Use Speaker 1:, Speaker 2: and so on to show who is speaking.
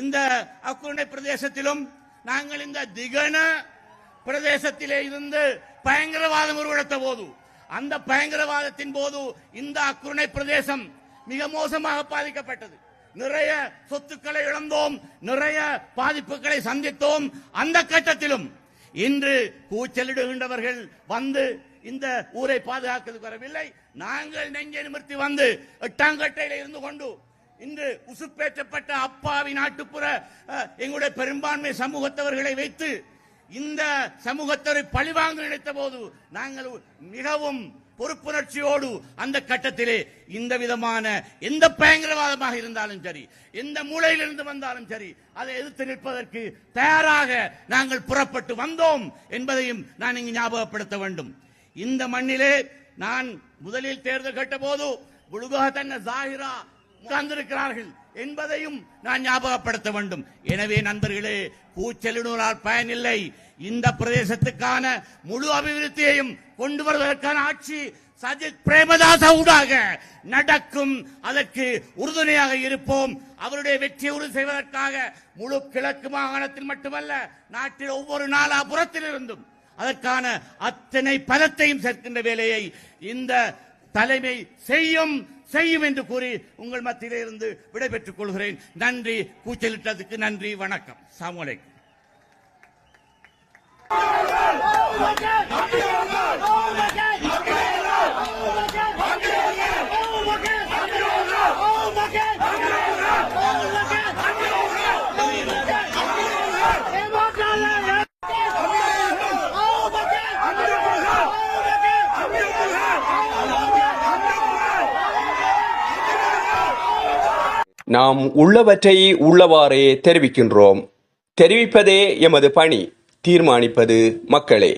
Speaker 1: இந்த அக்குருணை பிரதேசத்திலும் நாங்கள் இந்த திகன பிரதேசத்திலே இருந்து பயங்கரவாதம் உருவெடுத்த போது அந்த பயங்கரவாதத்தின் போது இந்த அக்குருணை பிரதேசம் மிக மோசமாக பாதிக்கப்பட்டது. நிறைய சொத்துக்களை இழந்தோம் நிறைய பாதிப்புகளை சந்தித்தோம். அந்த கட்டத்திலும் இன்று கூச்சலிடுகின்றவர்கள் வந்து இந்த ஊரை பாதுகாக்கிறது வரவில்லை. நாங்கள் நெஞ்சை நிமிர்த்தி வந்து எட்டாங்கட்டையில இருந்து கொண்டு இன்று உசுப்பேற்றப்பட்ட அப்பாவி நாட்டுப்புற அஹ், எங்களுடைய பெரும்பான்மை சமூகத்தவர்களை வைத்து இந்த சமூகத்தரை பழிவாங்க நினைத்த போது நாங்கள் மிகவும் பொறுப்புணர்ச்சியோடு அந்த கட்டத்திலே இந்த விதமான எந்த பயங்கரவாதமாக இருந்தாலும் சரி எந்த மூலையிலிருந்து வந்தாலும் சரி அதை எதிர்த்து நிற்பதற்கு தயாராக நாங்கள் புறப்பட்டு வந்தோம் என்பதையும் நான் இங்கு ஞாபகப்படுத்த வேண்டும். இந்த மண்ணிலே நான் முதலில் தேர்தல் கேட்ட போது புழுகா தன்ன ஜாகிரா தந்திருக்கிறார்கள் என்பதையும் நான் ஞாபகப்படுத்த வேண்டும். எனவே நண்பர்களே கூச்சலிடுவதால் பயனில்லை. இந்த பிரதேசத்துக்கான முழு அபிவிருத்தியையும் கொண்டு வருவதற்கான ஆட்சி சஜித் பிரேமதாச ஊடாக நடக்கும். அதற்கு உறுதுணையாக இருப்போம். அவருடைய வெற்றியை உறுதி செய்வதற்காக முழு கிழக்கு மாகாணத்தில் மட்டுமல்ல நாட்டில் ஒவ்வொரு நாலாபுறத்திலிருந்தும் அதற்கான அத்தனை பலத்தையும் சேர்க்கின்ற வேலையை இந்த தலைமை செய்யும் செய்யும் என்று கூறி உங்கள் மத்தியிலே இருந்து விடைபெற்றுக் கொள்கிறேன். நன்றி. கூச்சலிட்டதுக்கு நன்றி. வணக்கம். சாமுலை
Speaker 2: நாம் உள்ளவற்றை உள்ளவாறே தெரிவிக்கின்றோம். தெரிவிப்பதே எமது பணி தீர்மானிப்பது மக்களே.